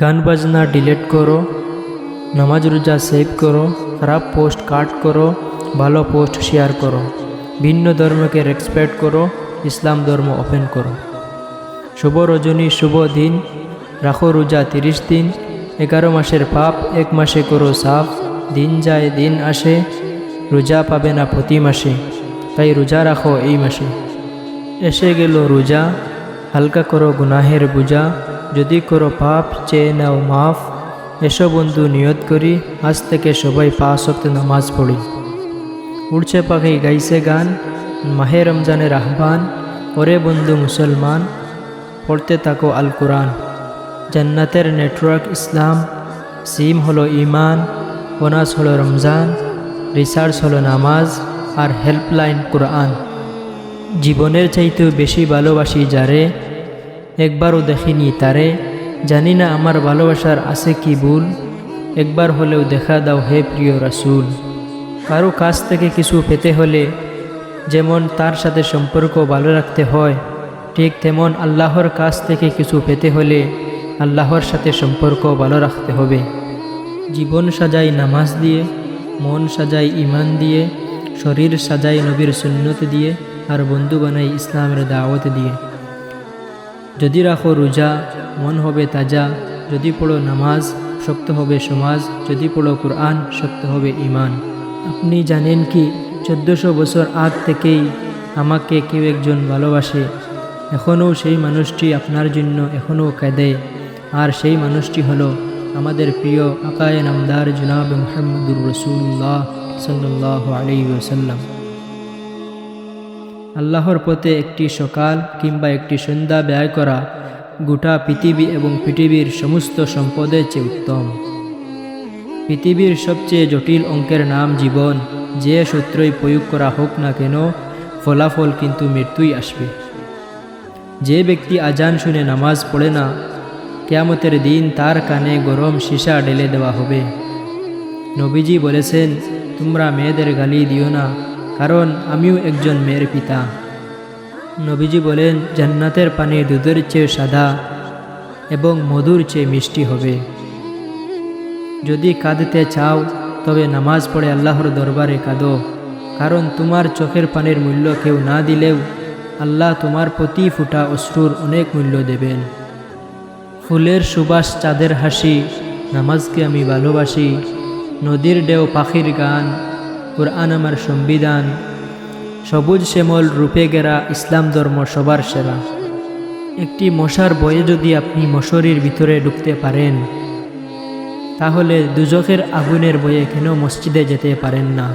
গান বাজনা ডিলিট করো, নামাজ রোজা সেভ করো, খারাপ পোস্ট কাট করো, ভালো পোস্ট শেয়ার করো, ভিন্ন ধর্মকে রেসপেক্ট করো, ইসলাম ধর্ম ওপেন করো। শুভ রজনী, শুভ দিন, রাখো রোজা তিরিশ দিন, এগারো মাসের পাপ, এক মাসে করো সাফ, দিন যায়, দিন আসে, রোজা পাবে না প্রতি মাসে, তাই রোজা রাখো এই মাসে। এসে গেল রোজা, হালকা করো গুনাহের বোঝা যদি করো পাপ, চেয়ে নাও মাফ। এসো বন্ধু, নিয়ত করি, আজ থেকে সবাই পাঁচ সপ্তাহ নামাজ পড়ি। উড়ছে পাখি গাইছে গান, মাহে রমজানের আহ্বান, ওরে বন্ধু মুসলমান, পড়তে থাকো আল কোরআন। জান্নাতের নেটওয়ার্ক ইসলাম, সিম হলো ইমান বোনাস হলো রমজান, রিসার্চ হলো নামাজ আর হেল্পলাইন কোরআন। জীবনের চাইতেও বেশি ভালোবাসি যারে একবারও দেখিনি তারে, জানি না আমার ভালোবাসার আছে কি ভুল। একবার হলেও দেখা দাও হে প্রিয় রাসুল। কারও কাছ থেকে কিছু পেতে হলে যেমন তার সাথে সম্পর্ক ভালো রাখতে হয়, ঠিক তেমন আল্লাহর কাছ থেকে কিছু পেতে হলে আল্লাহর সাথে সম্পর্ক ভালো রাখতে হবে। জীবন সাজাই নামাজ দিয়ে, মন সাজাই ইমান দিয়ে, শরীর সাজাই নবীর সুন্নত দিয়ে, আর বন্ধু বানাই ইসলামের দাওয়াত দিয়ে। যদি রাখো রোজা, মন হবে তাজা। যদি পড়ো নামাজ, শক্ত হবে সমাজ। যদি পড়ো কোরআন, শক্ত হবে ইমান আপনি জানেন কি, চোদ্দোশো বছর আগ থেকেই আমাকে কেউ একজন ভালোবাসে। এখনও সেই মানুষটি আপনার জন্য এখনও কাঁদে। আর সেই মানুষটি হলো আমাদের প্রিয় আকায় নামদার জনাব মোহাম্মদুর রসুল্লাহ সাল্লাহ আলী ওসাল্লাম আল্লাহর পথে একটি সকাল কিংবা একটি সন্ধ্যা ব্যয় করা গোটা পৃথিবী এবং পৃথিবীর সমস্ত সম্পদের চেয়ে উত্তম। পৃথিবীর সবচেয়ে জটিল অঙ্কের নাম জীবন, যে সূত্রই প্রয়োগ করা হোক না কেন, ফলাফল কিন্তু মৃত্যুই আসবে। যে ব্যক্তি আজান শুনে নামাজ পড়ে না, কেয়ামতের দিন তার কানে গরম সীসা ঢেলে দেওয়া হবে। নবীজি বলেছেন, তোমরা মেয়েদের গালি দিও না কারণ আমিও একজন মেয়ের পিতা। নবীজি বলেন, জান্নাতের পানি দুধের চেয়ে সাদা এবং মধুর চেয়ে মিষ্টি হবে। যদি কাঁদতে চাও, তবে নামাজ পড়ে আল্লাহর দরবারে কাঁদো। কারণ তোমার চোখের পানির মূল্য কেউ না দিলেও আল্লাহ তোমার প্রতি ফুটা অশ্রুর অনেক মূল্য দেবেন। ফুলের সুবাস চাঁদের হাসি, নামাজকে আমি ভালোবাসি, নদীর ডেও পাখির গান কোরআন আমার সংবিধান। সবুজ শ্যামল রূপে গেরা ইসলাম ধর্ম সবার সেরা। একটি মশার বয়ে যদি আপনি মশরির ভিতরে ঢুকতে পারেন, তাহলে দুজকের আগুনের বয়ে কেন মসজিদে যেতে পারেন না?